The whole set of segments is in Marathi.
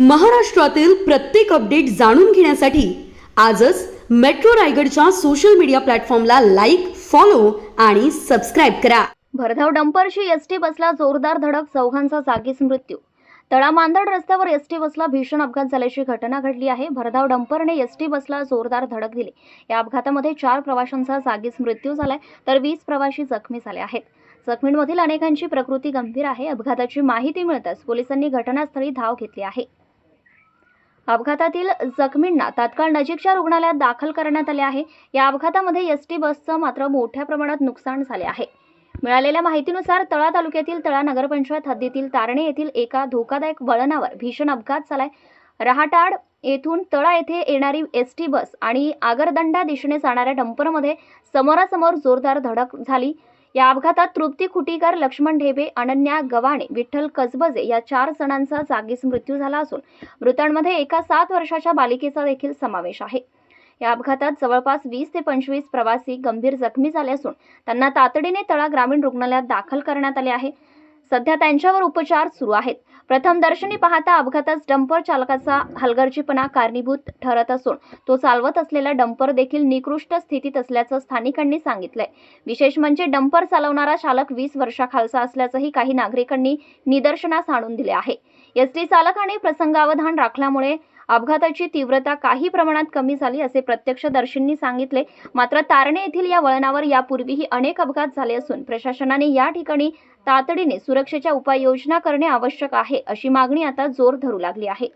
महाराष्ट्रातील प्रत्येक अपडेट जाणून घेण्यासाठी आजच मेट्रो रायगडच्या सोशल मीडिया प्लॅटफॉर्मला लाईक फॉलो आणि सबस्क्राईब करा. भरधाव डंपरशी एसटी बसला जोरदार धडक चौघांचा जागीच मृत्यू. तळा मांदड रस्त्यावर एसटी बसला भीषण अपघात झाल्याची घटना घडली आहे. भरधाव डंपरने एसटी बसला जोरदार धडक दिली. या अपघातामध्ये चार प्रवाशांचा जागीच मृत्यू झालाय तर वीस प्रवाशी जखमी झाले आहेत. जखमींमधील अनेकांची प्रकृती गंभीर आहे. अपघाताची माहिती मिळताच पोलिसांनी घटनास्थळी धाव घेतली आहे. अपघातातील जखमींना तात्काळ नजीकच्या रुग्णालयात दाखल करण्यात आले आहे. या अपघातामध्ये एसटी बसचं मात्र मोठ्या प्रमाणात नुकसान झाले आहे. मिळालेल्या माहितीनुसार तळा तालुक्यातील तळा नगरपंचायत हद्दीतील तारणे येथील एका धोकादायक वळणावर भीषण अपघात झालाय. रहाटाड येथून तळा येथे येणारी एस टी बस आणि आगरदंडा दिशेने जाणाऱ्या डंपरमध्ये समोरासमोर जोरदार धडक झाली. या अपघातात तृप्ती खुटीकर लक्ष्मण ढेबे अनन्या गव्हाणे विठ्ठल कसबजे या चार जणांचा जागीच मृत्यू झाला असून मृतांमध्ये एका सात वर्षाच्या बालिकेचा देखील समावेश आहे. या अपघातात जवळपास वीस ते पंचवीस प्रवासी गंभीर जखमी झाले असून त्यांना तातडीने तळा ग्रामीण रुग्णालयात दाखल करण्यात आले आहे. सध्या त्यांच्यावर उपचार सुरू आहेत. प्रथम दर्शनी पाहता अपघातात डंपर चालकाचा हलगर्जीपणा कारणीभूत ठरत असून तो चालवत असलेला डंपर देखील निकृष्ट स्थितीत असल्याचं स्थानिकांनी सांगितलंय. विशेष म्हणजे डंपर चालवणारा चालक वीस वर्षाखालचा असल्याचंही काही नागरिकांनी निदर्शनास आणून दिले आहे. एसटी चालकाने प्रसंगावधान राखल्यामुळे अपघाताची तीव्रता काही प्रमाणात कमी झाली असे प्रत्यक्षदर्शींनी सांगितले मात्र तारणे येथील या वळणावर यापूर्वीही अनेक अपघात झाले असून प्रशासनाने या ठिकाणी तातडीने सुरक्षेच्या उपाययोजना करणे आवश्यक आहे अशी मागणी आता जोर धरू लागली आहे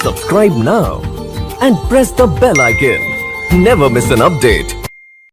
Subscribe now and press the bell icon. Never miss an update.